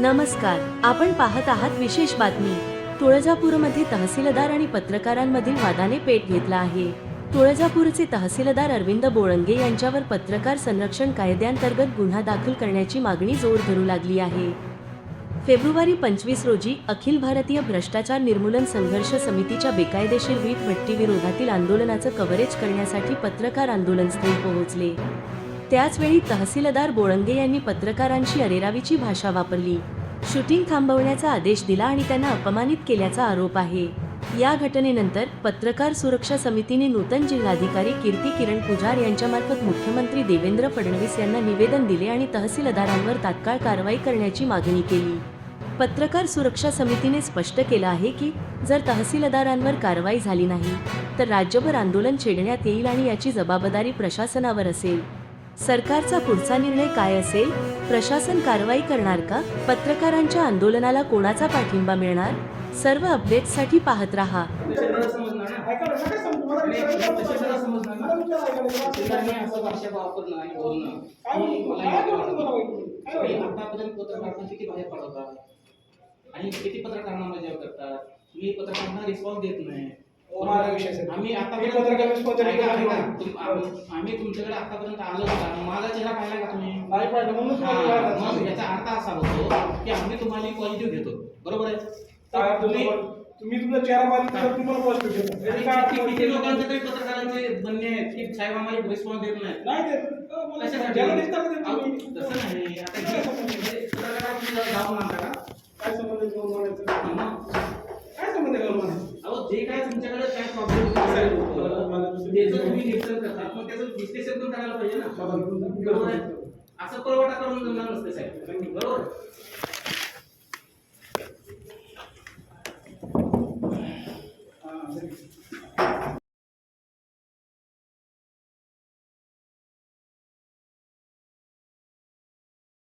नमस्कार. आपण पाहत आहात विशेष बातमी. तुळजापूरमध्ये तहसीलदार आणि पत्रकारांमधील वादाने पेट घेतला आहे. तुळजापूरचे तहसीलदार अरविंद बोळंगे यांच्यावर पत्रकार संरक्षण कायद्यांतर्गत गुन्हा दाखल करण्याची मागणी जोर धरू लागली आहे. फेब्रुवारी पंचवीस रोजी अखिल भारतीय भ्रष्टाचार निर्मूलन संघर्ष समितीच्या बेकायदेशीर वीट भट्टी विरोधातील आंदोलनाचं कव्हरेज करण्यासाठी पत्रकार आंदोलनस्थळी पोहोचले. त्याचवेळी तहसीलदार बोळंगे यांनी पत्रकारांशी अरेरावीची भाषा वापरली. शूटिंग थांबवण्याचा आदेश दिला आणि त्यांना अपमानित केल्याचा आरोप आहे. या घटनेनंतर पत्रकार सुरक्षा समितीने नूतन जिल्हाधिकारी कीर्ती किरण पुजार यांच्यामार्फत मुख्यमंत्री देवेंद्र फडणवीस यांना निवेदन दिले आणि तहसीलदारांवर तात्काळ कारवाई करण्याची मागणी केली. पत्रकार सुरक्षा समितीने स्पष्ट केलं आहे की जर तहसीलदारांवर कारवाई झाली नाही तर राज्यभर आंदोलन छेडण्यात येईल आणि याची जबाबदारी प्रशासनावर असेल. सरकारचा पुढचा निर्णय काय असेल? प्रशासन कारवाई करणार का? पत्रकारांच्या आंदोलनाला कोणाचा पाठिंबा मिळणार? सर्व अपडेट्ससाठी पाहत राहा. आणि किती पत्रकारांना मजा करतात? मी पत्रकारांना रिस्पॉन्स देत नाही. माझा विषय. आम्ही आता मी पत्रकार आम्ही तुमच्याकडे आतापर्यंत आलो होता माझा चेहरा पाहिला का तुम्ही नाही पाहिलं म्हणून हा, मग. याचा अर्थ असा होतो की आम्ही तुम्हाला पॉझिटिव्ह घेतो बरोबर आहे तुम्ही तुम्ही तुमचा चेहरा पाहिला तर तुम्हाला पॉझिटिव्ह घेतो किती-. लोकांचे तरी पत्रकारांचे म्हणणे आहेत की साहेब आम्हाला रिस्पॉन्स देत नाही नाही देत. तुम्ही. तसं नाही आता जे काय तुमच्याकडे काय प्रॉब्लेम त्याचं तुम्ही निरसन करतात मग त्याचं विश्लेषण पण करायला पाहिजे ना. बरोबर आहे? असं पुरवठा करून जमणार नसते साहेब. बरोबर? हा, असं.